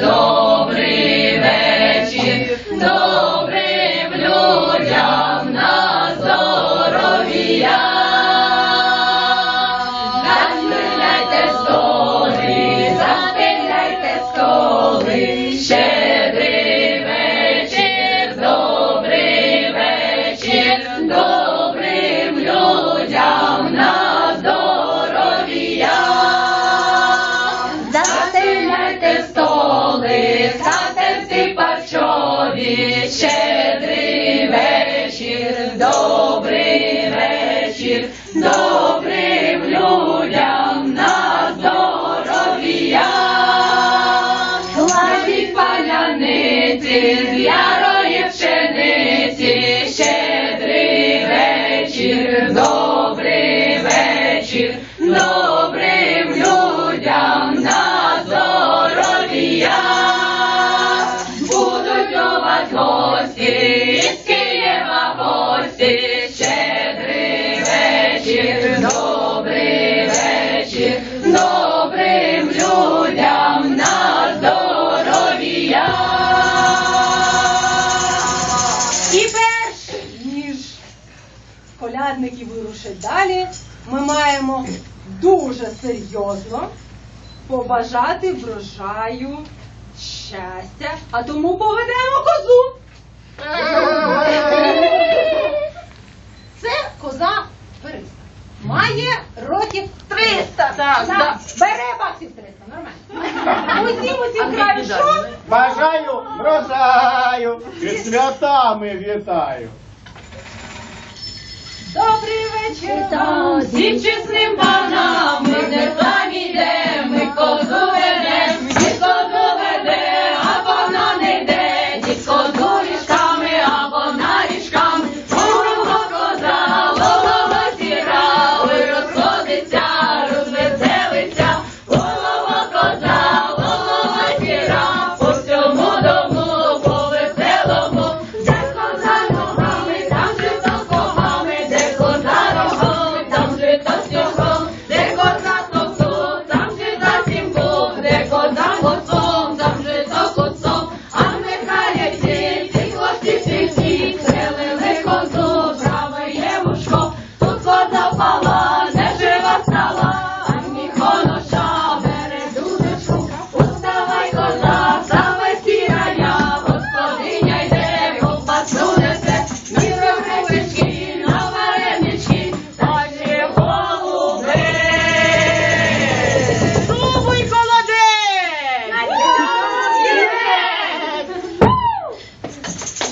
добрий вечір, добрим людям на здоров'я. Заспиляйте столи, заспиляйте столи, щедрий вечір, добрий вечір, добрим людям на здоров'я. Паляниці з ярої пшениці, щедрий вечір, добрий вечір, добрим людям на здоров'я. Будуть у вас гості, з Києва гості, щедрий вечір, добрий вечір, добрим людям на здоров'я. Колядники вирушать далі, ми маємо дуже серйозно побажати врожаю щастя, а тому поведемо козу. Це коза Бериста. Має років 300. Так, да. Бере баксів 300, нормально. Усім усім краю, що? Бажаю врожаю і святами вітаю. Чесним панам, ми не